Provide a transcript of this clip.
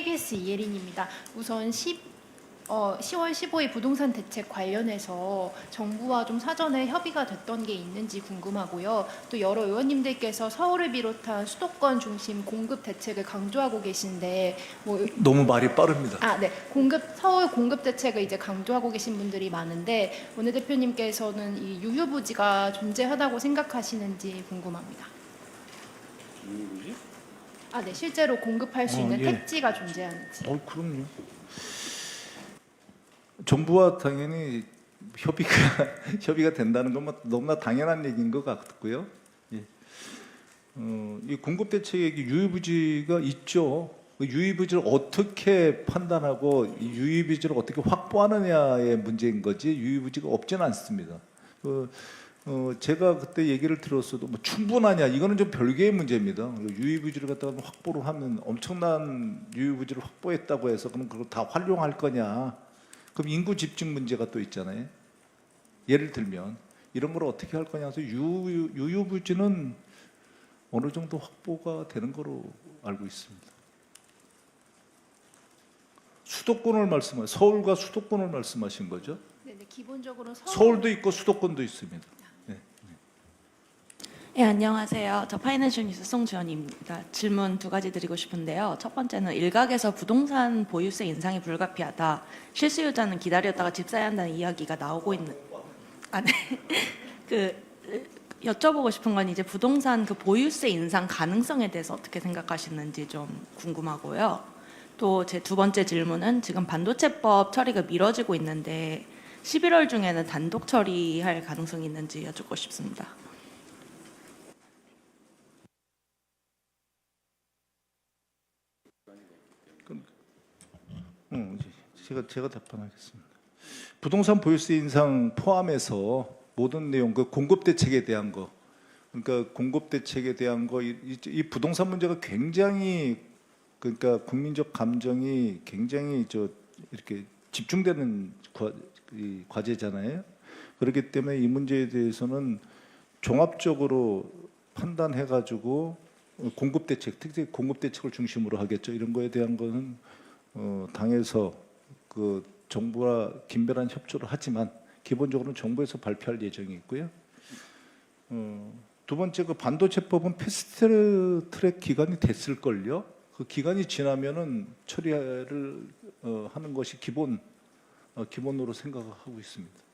KBS 이예린입니다. 우선 10, 어, 10월 15일 부동산 대책 관련해서 정부와 좀 사전에 협의가 됐던 게 있는지 궁금하고요. 또 여러 의원님들께서 서울을 비롯한 수도권 중심 공급 대책을 강조하고 계신데 뭐 너무 말이 빠릅니다. 아, 네. 공급 서울 공급 대책을 이제 강조하고 계신 분들이 많은데 원내 대표님께서는 이 유휴부지가 존재하다고 생각하시는지 궁금합니다. 아, 네. 실제로 공급할 수 어, 있는 예. 택지가 존재하는지. 어, 그럼요. 정부와 당연히 협의가 협의가 된다는 건뭐 너무나 당연한 얘기인 것 같고요. 예. 어, 이 공급 대책에 유의부지가 있죠. 그 유의부지를 어떻게 판단하고 이 유의부지를 어떻게 확보하느냐의 문제인 거지 유의부지가 없지는 않습니다. 그, 어, 제가 그때 얘기를 들었어도 뭐 충분하냐 이거는 좀 별개의 문제입니다. 유의부지를 갖다가 확보를 하면 엄청난 유의부지를 확보했다고 해서 그럼 그걸 다 활용할 거냐? 그럼 인구 집중 문제가 또 있잖아요. 예를 들면 이런 걸 어떻게 할 거냐 해서 유 유, 유유부지는 어느 정도 확보가 되는 거로 알고 있습니다. 수도권을 말씀하 서울과 수도권을 말씀하신 거죠? 네, 네. 기본적으로 서울 서울도 있고 수도권도 있습니다. 네. 네, 안녕하세요. 저 파이낸셜 뉴스 송주연입니다. 질문 두 가지 드리고 싶은데요. 첫 번째는 일각에서 부동산 보유세 인상이 불가피하다. 실수요자는 기다렸다가 집 사야 한다는 이야기가 나오고 있는. 아, 네. 그 여쭤보고 싶은 건 이제 부동산 그 보유세 인상 가능성에 대해서 어떻게 생각하시는지 좀 궁금하고요. 또 제 두 번째 질문은 지금 반도체법 처리가 미뤄지고 있는데 11월 중에는 단독 처리할 가능성이 있는지 여쭙고 싶습니다. 음, 제가 제가 답변하겠습니다. 부동산 보유세 인상 포함해서 모든 내용 그 공급 대책에 대한 거 그러니까 공급 대책에 대한 거이 이 부동산 문제가 굉장히 그러니까 국민적 감정이 굉장히 저 이렇게 집중되는 과, 이 과제잖아요. 그렇기 때문에 이 문제에 대해서는 종합적으로 판단해 가지고 공급 대책, 특히 공급 대책을 중심으로 하겠죠. 이런 거에 대한 거는 어, 당에서 그 정부와 긴밀한 협조를 하지만 기본적으로는 정부에서 발표할 예정이 있고요. 어, 두 번째 그 반도체법은 패스트 트랙 기간이 됐을 걸요. 그 기간이 지나면은 처리를 어, 하는 것이 기본 어, 기본으로 생각하고 있습니다.